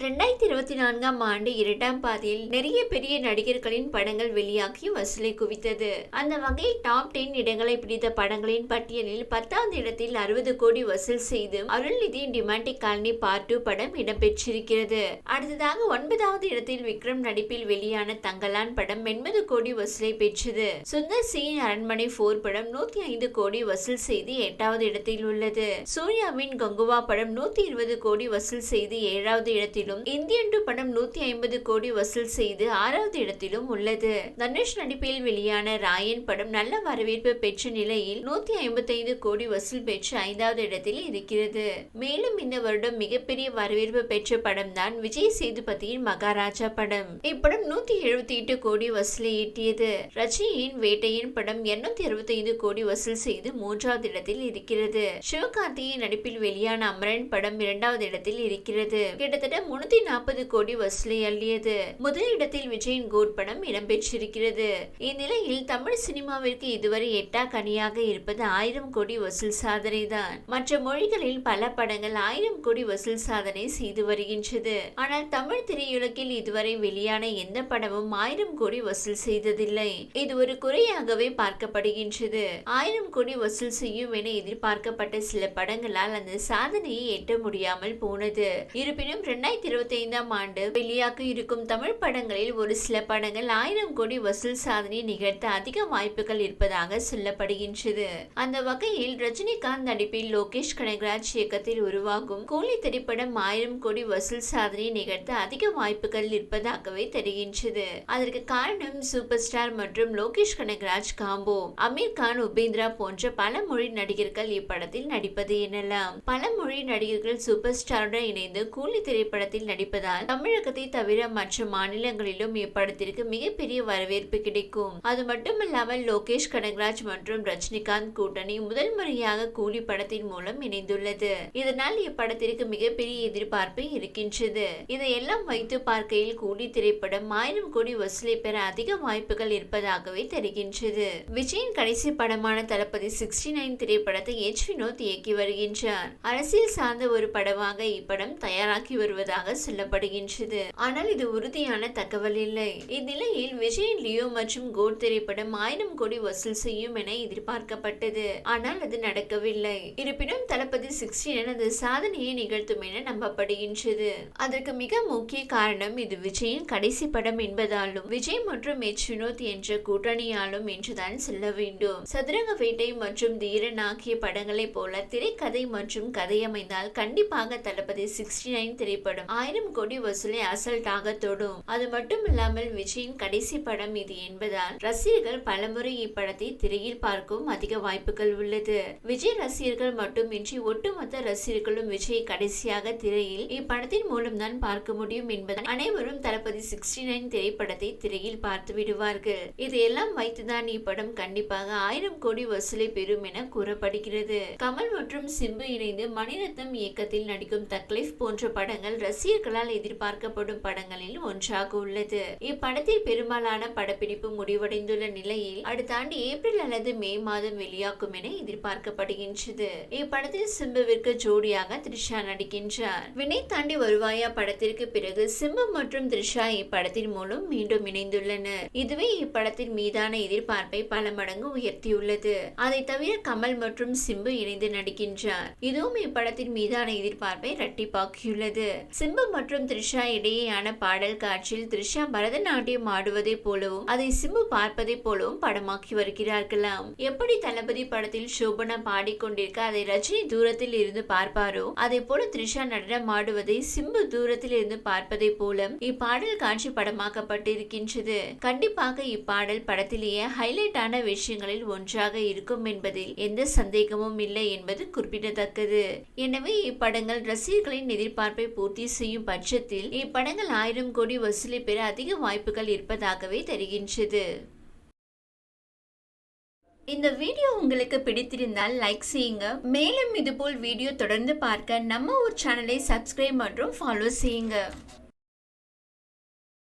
ரெண்டாயிரத்தி இருபத்தி நான்காம் ஆண்டு இரண்டாம் பாதியில் நிறைய பெரிய நடிகர்களின் படங்கள் வெளியாகி வசூலை குவித்தது. அந்த வகையில் டாப் டென் இடங்களை பிடித்த படங்களின் பட்டியலில் பத்தாவது இடத்தில் அறுபது கோடி வசூல் செய்து Arulnithi Demonte colony part two படம் இடம்பெற்றிருக்கிறது. அடுத்ததாக ஒன்பதாவது இடத்தில் விக்ரம் நடிப்பில் வெளியான தங்கலான் படம் எண்பது கோடி வசூலை பெற்றது. சுந்தர் சிங் அரண்மனை போர் படம் நூத்தி ஐந்து கோடி வசூல் செய்து எட்டாவது இடத்தில் உள்ளது. சூர்யாவின் கங்குவா படம் நூத்தி இருபது கோடி வசூல் செய்து ஏழாவது இடத்தில் இடத்திலும் இந்தியன் படம் நூத்தி ஐம்பது கோடி வசூல் செய்து ஆறாவது இடத்திலும் உள்ளது. தனுஷ் நடிப்பில் வெளியான ராயன் படம் நல்ல வரவேற்பு பெற்ற நிலையில் நூத்தி ஐம்பத்தைந்து கோடி வசூல் பெற்று ஐந்தாவது இடத்தில் இருக்கிறது. மேலும் இந்த வருடம் மிகப்பெரிய வரவேற்பு பெற்ற படம் தான் விஜய் சேதுபதியின் மகாராஜா படம். இப்படம் நூத்தி எழுபத்தி எட்டு கோடி வசூலை ஈட்டியது. ரஜினியின் வேட்டையின் படம் இருநூத்தி அறுபத்தி ஐந்து கோடி வசூல் செய்து மூன்றாவது இடத்தில் இருக்கிறது. சிவகார்த்தியின் நடிப்பில் வெளியான அமரன் படம் இரண்டாவது இடத்தில் இருக்கிறது. கிட்டத்தட்ட முன்னூத்தி நாற்பது கோடி வசூலை அள்ளியது. முதல் இடத்தில் விஜயின் கோட் படம் இடம்பெற்றிருக்கிறது. இந்நிலையில் தமிழ் சினிமாவிற்கு இதுவரை எட்டா கனியாக இருப்பது ஆயிரம் கோடி வசூல் சாதனை தான். மற்ற மொழிகளில் பல படங்கள் ஆயிரம் கோடி வசூல் சாதனை செய்து வருகின்றது. ஆனால் தமிழ் திரையுலகில் இதுவரை வெளியான எந்த படமும் ஆயிரம் கோடி வசூல் செய்ததில்லை. இது ஒரு குறையாகவே பார்க்கப்படுகின்றது. ஆயிரம் கோடி வசூல் செய்யும் என எதிர்பார்க்கப்பட்ட சில படங்களால் அந்த சாதனையை எட்ட முடியாமல் போனது. இருப்பினும் இரண்டாயிரத்தி இருபத்தி ஐந்தாம் ஆண்டு வெளியாக இருக்கும் தமிழ் படங்களில் ஒரு சில படங்கள் ஆயிரம் கோடி வசூல் சாதனை நிகழ்த்த அதிக வாய்ப்புகள் இருப்பதாக சொல்லப்படுகின்றது. அந்த வகையில் ரஜினிகாந்த் நடிப்பில் லோகேஷ் கனகராஜ் இயக்கத்தில் உருவாகும் கூலி திரைப்படம் ஆயிரம் கோடி வசூல் சாதனை நிகழ்த்த அதிக வாய்ப்புகள் இருப்பதாகவே தெரிகின்றது. அதற்கு காரணம் சூப்பர் ஸ்டார் மற்றும் லோகேஷ் கனகராஜ் காம்போ. அமீர் கான் உபேந்திரா போன்ற பல மொழி நடிகர்கள் இப்படத்தில் நடிப்பது எனலாம். பல மொழி நடிகர்கள் சூப்பர் ஸ்டாருடன் இணைந்து கூலி படத்தில் நடிப்பதால் தமிழகத்தை தவிர மற்ற மாநிலங்களிலும் இப்படத்திற்கு மிகப்பெரிய வரவேற்பு கிடைக்கும். அது மட்டுமல்லாமல் லோகேஷ் கனகராஜ் மற்றும் ரஜினிகாந்த் கூட்டணி முதல் முறையாக கூலி படத்தின் மூலம் இணைந்துள்ளது. இதனால் இப்படத்திற்கு மிகப்பெரிய எதிர்பார்ப்பு இருக்கின்றது. இதையெல்லாம் வைத்து பார்க்கையில் கூலி திரைப்படம் ஆயிரம் கோடி வசூலை பெற அதிக வாய்ப்புகள் இருப்பதாகவே தெரிகின்றது. விஜயின் கடைசி படமான தளபதி சிக்ஸ்டி நைன் திரைப்படத்தை எச் வினோத் இயக்கி வருகின்றார். அரசியல் சார்ந்த ஒரு படமாக இப்படம் தயாராகி வருவதாக சொல்லப்படுகின்றது. ஆனால் இது உறுதியான தகவல் இல்லை. இந்நிலையில் விஜய் லியோ மற்றும் கோட் திரைப்படம் ஆயிரம் கோடி வசூல் செய்யும் என எதிர்பார்க்கப்பட்டது. ஆனால் அது நடக்கவில்லை. இருப்பினும் தளபதி சிக்ஸ்டீன் அது சாதனையை நிகழ்த்தும் என நம்பப்படுகின்றது. அதற்கு மிக முக்கிய காரணம் இது விஜயின் கடைசி படம் என்பதாலும் விஜய் மற்றும் எச். வினோத் என்ற கூட்டணியாலும் என்றுதான் சொல்ல வேண்டும். சதுரங்க வேட்டை மற்றும் தீரன் ஆகிய படங்களைப் போல திரைக்கதை மற்றும் கதை அமைந்தால் கண்டிப்பாக தளபதி சிக்ஸ்டி நைன் திரைப்படம் ஆயிரம் கோடி வசூலை அசல்ட்டாக தொடும். அது மட்டும் இல்லாமல் விஜயின் கடைசி படம் இது என்பதால் ரசிகர்கள் பலமுறை இப்படத்தை திரையில் பார்க்கவும் அதிக வாய்ப்புகள் உள்ளது. விஜய் ரசிகர்கள் மட்டுமின்றி ஒட்டுமொத்த ரசிகர்களும் விஜய் கடைசியாக திரையில் இப்படத்தின் மூலம் தான் பார்க்க முடியும் என்பதால் அனைவரும் தளபதி சிக்ஸ்டி நைன் திரைப்படத்தை திரையில் பார்த்து விடுவார்கள். இதையெல்லாம் வைத்துதான் இப்படம் கண்டிப்பாக ஆயிரம் கோடி வசூலை பெறும் என கூறப்படுகிறது. கமல் மற்றும் சிம்பு இணைந்து மணிரத்னம் இயக்கத்தில் நடிக்கும் தக்லீஃப் போன்ற படங்கள் ரசிகர்களால் எதிர்பார்க்கப்படும் படங்களில் ஒன்றாக உள்ளது. இப்படத்தில் பெரும்பாலான படப்பிடிப்பு முடிவடைந்துள்ள நிலையில் அடுத்த ஆண்டு ஏப்ரல் அல்லது மே மாதம் வெளியாகும் என எதிர்பார்க்கப்படுகின்றது. இப்படத்தில் சிம்புவிற்கு ஜோடியாக த்ரிஷா நடிக்கின்றார். வினை தாண்டி வருவாயா படத்திற்கு பிறகு சிம்பு மற்றும் த்ரிஷா இப்படத்தின் மூலம் மீண்டும் இணைந்துள்ளனர். இதுவே இப்படத்தின் மீதான எதிர்பார்ப்பை பல மடங்கு உயர்த்தியுள்ளது. அதை தவிர கமல் மற்றும் சிம்பு இணைந்து நடிக்கின்றார். இதுவும் இப்படத்தின் மீதான எதிர்பார்ப்பை இரட்டிப்பாக்கியுள்ளது. சிம்பு மற்றும் த்ரிஷா இடையேயான பாடல் காட்சியில் த்ரிஷா பரதநாட்டியம் ஆடுவதை போலவும் அதை சிம்பு பார்ப்பதை போலவும் படமாக்கி வருகிறார்களாம். எப்படி தளபதி படத்தில் சோபனா பாடிக்கொண்டிருக்க அதை ரஜினி தூரத்தில் இருந்து பார்ப்பாரோ அதே போல த்ரிஷா நடனம் ஆடுவதை சிம்பு தூரத்தில் இருந்து பார்ப்பதை போல இப்பாடல் காட்சி படமாக்கப்பட்டு இருக்கின்றது கண்டிப்பாக இப்பாடல் படத்திலேயே ஹைலைட் ஆன விஷயங்களில் ஒன்றாக இருக்கும் என்பதில் எந்த சந்தேகமும் இல்லை என்பது குறிப்பிடத்தக்கது. எனவே இப்படங்கள் ரசிகர்களின் எதிர்பார்ப்பை பூர்த்தி செய்யும் பட்சத்தில் இப்படங்கள் ஆயிரம் கோடி வசூலி பெற அதிக வாய்ப்புகள் இருப்பதாகவே தெரிகின்றது. இந்த வீடியோ உங்களுக்கு பிடித்திருந்தால் லைக் செய்யுங்க. மேலும் இதுபோல் வீடியோ தொடர்ந்து பார்க்க நம்ம ஒரு சேனலை சப்ஸ்கிரைப் மற்றும் ஃபாலோ செய்யுங்க.